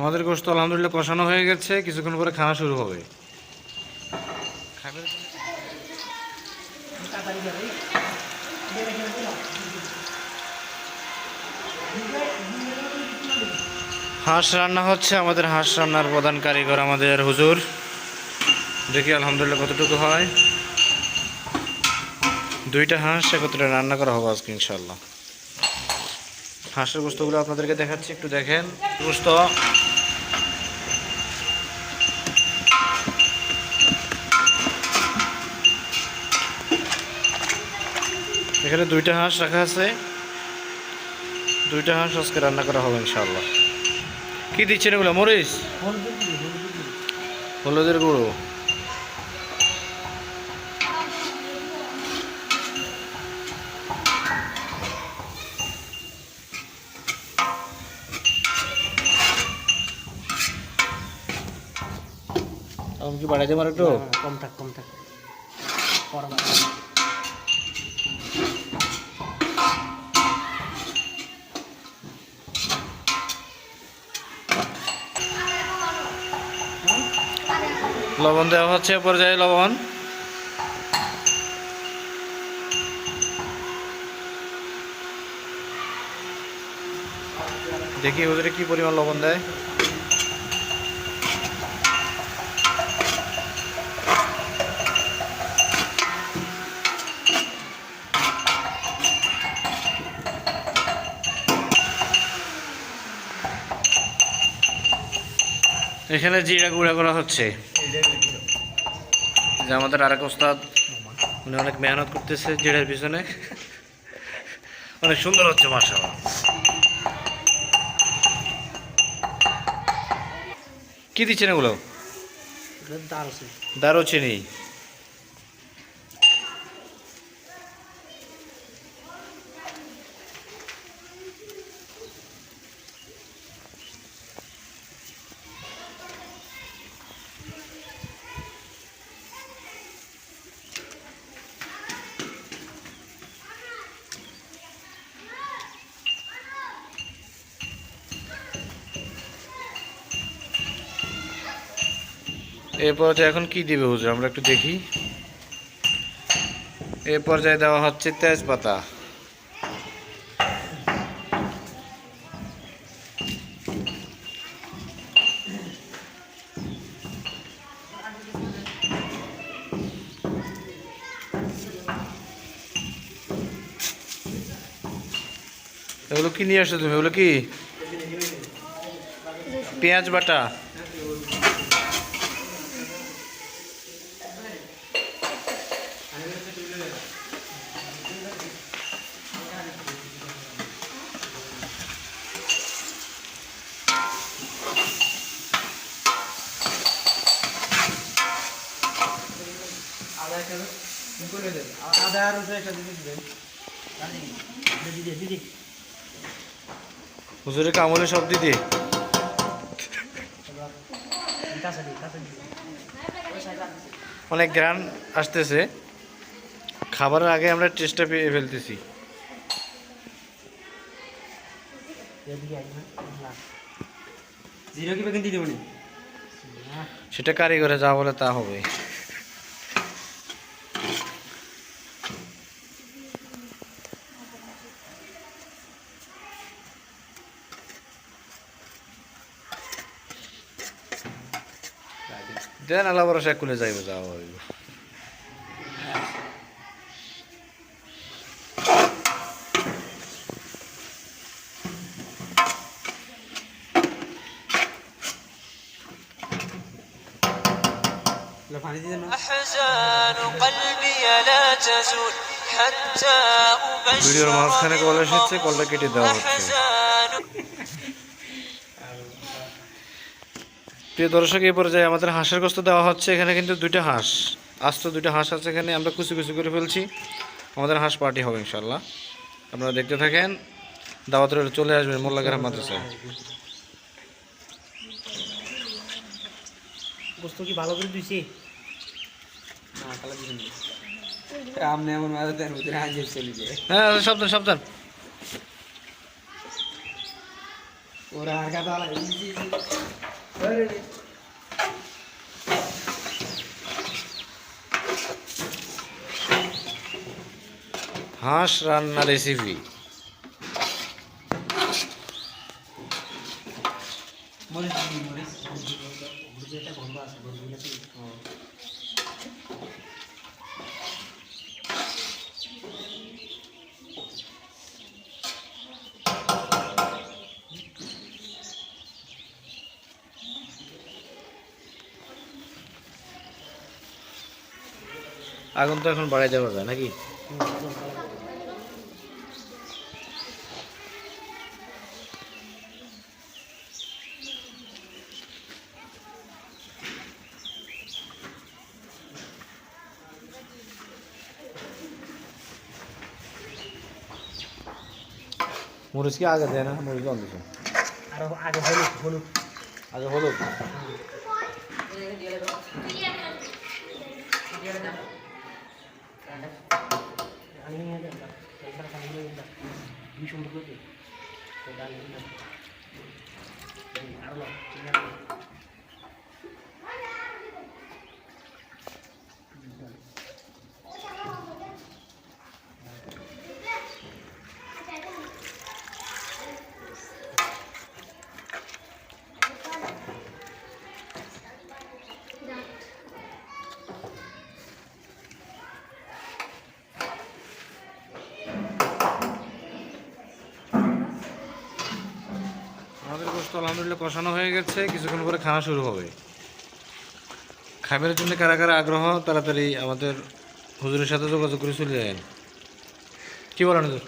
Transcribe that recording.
আমাদের গোস্ত আলহামদুলিল্লাহ কষানো হয়ে গেছে, কিছুক্ষণ পরে খাওয়া শুরু হবে। হাঁস রান্না হচ্ছে, আমাদের হাঁস রান্নার প্রধান কারিগর আমাদের হুজুর। দেখি আলহামদুলিল্লাহ কতটুকু হয়। দুইটা হাঁস একত্রে রান্না করা হবে আজকে ইনশাল্লাহ হাঁসের গোস্তগুলো আপনাদেরকে দেখাচ্ছি, একটু দেখেন। গোস্ত এখানে দুইটা হাঁস রাখা আছে। দুইটা হাঁস আজকে রান্না করা হবে ইনশাল্লাহ কি দিচ্ছেন এগুলো? মরিচ? হলুদের গুঁড়ো। কি বাড়াইতে পারো একটু? কম থাক কম থাক। লবণ দেওয়া হচ্ছে পর্যায়ে লবণ। দেখি ওদের কি পরিমাণ লবণ দেয়। এখানে জিরা গুঁড়া করা হচ্ছে। যে আমাদের আরেক ওস্তাদ উনি অনেক মেহনত করতেছে জিরার পিছনে। অনেক সুন্দর হচ্ছে মার্শাল কি দিচ্ছেন এগুলো? দারুচিনি। এ পর্যায়ে এখন কি দিবে হুজুর? আমরা একটু দেখি। এ পর্যায়ে দেওয়া হচ্ছে তেজপাতা। এগুলো কি নিয়ে আসছো তুমি? এগুলো কি? পেঁয়াজ বাটা। আদা আর রসুন একটা দিদি দিবেন দিদি দিদি দিদি হুজুরের কামড়ে সব দিদি অনেক গ্রান আসতেছে। খাবারের আগে আমরা টেস্টটা পেয়ে ফেলতেছি। সেটা কারিগরে যা বলে তা হবে। দেন আল্লাহ ভরসা খুলে যাইব যাওয়া হইব পানি দিতে না أحزان قلبي لا تزول حتى ভিডিওর أبشر মাঝখানে কল এসেছে কলটা কেটে দেওয়া হচ্ছে أحزان প্রিয় দর্শক এই পর্যায়ে আমাদের হাঁসের গোস্ত দেওয়া হচ্ছে। এখানে কিন্তু দুইটা হাঁস আস্ত দুইটা হাঁস আছে এখানে। আমরা কুচি কুচি করে ফেলছি। আমাদের হাঁস পার্টি হবে ইনশাল্লাহ আপনারা দেখতে থাকেন দাওয়াত রইল চলে আসবেন মোল্লাগ্রাম মাদ্রাসায়। বস্তু কি ভালো করে দিছি না কালা দিবেন আমনে এমন মাঝে দেন ভিতরে হাজির চলে যায়। হ্যাঁ সাবধান সাবধান। ওরা আর কথা বলা হাঁস রান্না রেসিপি মরিচ একটা গন্ধ আছে গন্ধগুলো কি আগুন তো এখন বাড়াই দেওয়া যায় নাকি? মরিচ কি আগে দেয় না? মরিচ অন্ধ আরও আগে হলুদ হলুদ। আগে হলুদ? Thank you. আলহামদুলিল্লাহ কষানো হয়ে গেছে, কিছুক্ষণ পরে খাওয়া শুরু হবে। খাবারের জন্য কারা কারা আগ্রহ, তাড়াতাড়ি আমাদের হুজুরের সাথে যোগাযোগ করে চলে যায় কী বলেন হুজুর?